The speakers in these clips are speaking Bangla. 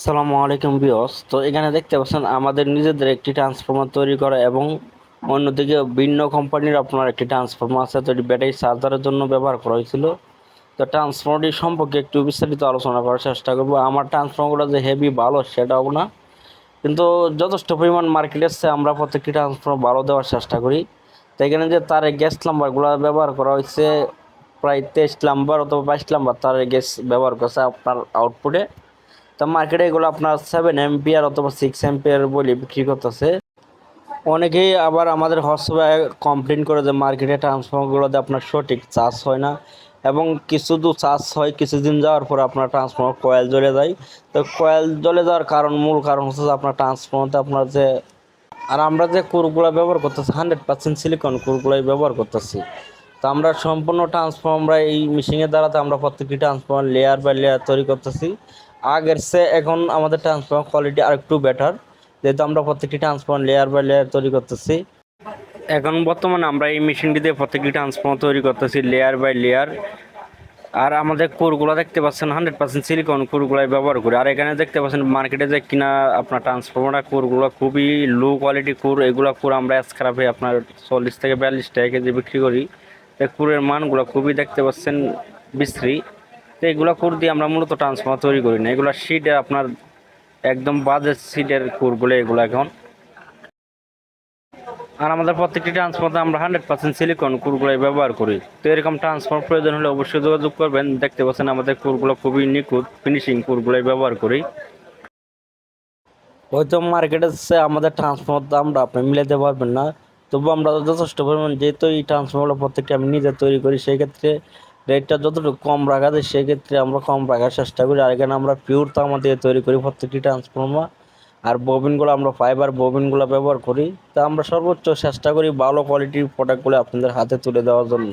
সালামু আলাইকুম বিয়স তো এখানে দেখতে পাচ্ছেন, আমাদের নিজেদের একটি ট্রান্সফর্মার তৈরি করা এবং অন্যদিকে ভিন্ন কোম্পানির আপনার একটি ট্রান্সফর্মার আছে, তো এটি ব্যাটারি চার্জারের জন্য ব্যবহার করা হয়েছিল। তো ট্রান্সফর্মারটি সম্পর্কে একটু বিস্তারিত আলোচনা করার চেষ্টা করব। আমার ট্রান্সফর্মারগুলো যে হেভি ভালো সেটাও না। কিন্তু যথেষ্ট পরিমাণ মার্কেট এসছে, আমরা প্রত্যেকটি ট্রান্সফর্মার ভালো দেওয়ার চেষ্টা করি। তো এখানে যে তার গ্যাস নাম্বারগুলো ব্যবহার করা হয়েছে, প্রায় তেইশ নাম্বার অথবা বাইশ নাম্বার তার গ্যাস ব্যবহার করছে আপনার আউটপুটে তা মার্কেটে এগুলো আপনার সেভেন এমপিয়ার অথবা সিক্স এমপিয়ার বলে বিক্রি করতেছে। অনেকেই আবার আমাদের হোয়াটসঅ্যাপে কমপ্লেন করে যে মার্কেটে ট্রান্সফর্মারগুলোতে আপনার সঠিক চার্জ হয় না এবং কিছু দূর চার্জ হয়, কিছুদিন যাওয়ার পর আপনার ট্রান্সফর্মার কয়েল জ্বলে যায়। তো কয়েল জ্বলে যাওয়ার কারণ, মূল কারণ হচ্ছে যে আপনার ট্রান্সফর্মারতে আপনার যে আর আমরা যে কুরগুলো ব্যবহার করতেছি হান্ড্রেড পার্সেন্ট সিলিকন কুরগুলাই ব্যবহার করতেছি। তো আমরা সম্পূর্ণ ট্রান্সফর্মার এই মেশিনের দ্বারাতে আমরা প্রত্যেকটি ট্রান্সফর্মার লেয়ার বাই লেয়ার তৈরি করতেছি। আগের সে এখন আমাদের ট্রান্সফর্মার কোয়ালিটি আর একটু বেটার যেহেতু আমরা প্রত্যেকটি ট্রান্সফর্মার লেয়ার বাই লেয়ার তৈরি করতেছি। এখন বর্তমানে আমরা এই মেশিনটি দিয়ে প্রত্যেকটি ট্রান্সফর্মার তৈরি করতেছি লেয়ার বাই লেয়ার আর আমাদের কোরগুলো দেখতে পাচ্ছেন হান্ড্রেড পার্সেন্ট সিলিকন কোরগুলাই ব্যবহার করি। আর এখানে দেখতে পাচ্ছেন মার্কেটে যে কিনা আপনার ট্রান্সফর্মার কোরগুলো খুবই লো কোয়ালিটি কোর, এগুলো কোর আমরা স্ক্রাপে আপনার চল্লিশ থেকে বিয়াল্লিশ টাকা কেজি বিক্রি করি। কোরের মানগুলো খুবই দেখতে পাচ্ছেন বিশ্রী। তো এগুলো কোর দিয়ে আমরা মূলত ট্রান্সফর্মার তৈরি করি না। এগুলো সিটের আপনার একদম বাজে সিটের কোরগুলো এগুলো এখন। আর আমাদের প্রত্যেকটি ট্রান্সফর্মারে আমরা হান্ড্রেড পার্সেন্ট সিলিকন কুরগুলাই ব্যবহার করি। তো এরকম ট্রান্সফর্মার প্রয়োজন হলে অবশ্যই যোগাযোগ করবেন। দেখতে পাচ্ছেন আমাদের কুরগুলো খুবই নিখুঁত ফিনিশিং কুরগুলাই ব্যবহার করি। হয়তো মার্কেটে আমাদের ট্রান্সফর্মার দামটা আপনি মিলাতে পারবেন না। তবু আমরা যথেষ্ট পরিমাণ যেহেতু এই ট্রান্সফর্মারগুলো প্রত্যেকটি আমি নিজে তৈরি করি সেই ক্ষেত্রে রেটটা যতটুকু কম রাখা যায়, সেক্ষেত্রে আমরা কম রাখার চেষ্টা করি। আর এখানে আমরা পিওর তামা দিয়ে তৈরি করি প্রত্যেকটি ট্রান্সফর্মার আর ববিনগুলো আমরা ফাইবার ববিনগুলো ব্যবহার করি। তা আমরা সর্বোচ্চ চেষ্টা করি ভালো কোয়ালিটির প্রোডাক্টগুলো আপনাদের হাতে তুলে দেওয়ার জন্য।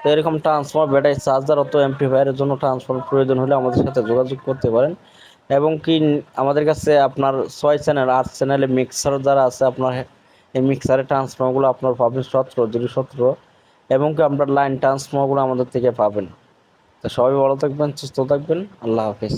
তো এরকম ট্রান্সফর্মার ব্যাটারি চার্জার অত এমপ্লিফায়ারের জন্য ট্রান্সফর্মার প্রয়োজন হলে আমাদের সাথে যোগাযোগ করতে পারেন। এবং কি, আমাদের কাছে আপনার ছয় চ্যানেল আট চ্যানেলে মিক্সার যারা আছে, আপনার এই মিক্সারের ট্রান্সফর্মারগুলো আপনার পাবেন সতেরো জিরো সতেরো এবং কি আপনার লাইন ট্রান্সফর্মারগুলো আমাদের থেকে পাবেন। তো সবাই ভালো থাকবেন, সুস্থ থাকবেন, আল্লাহ হাফিজ।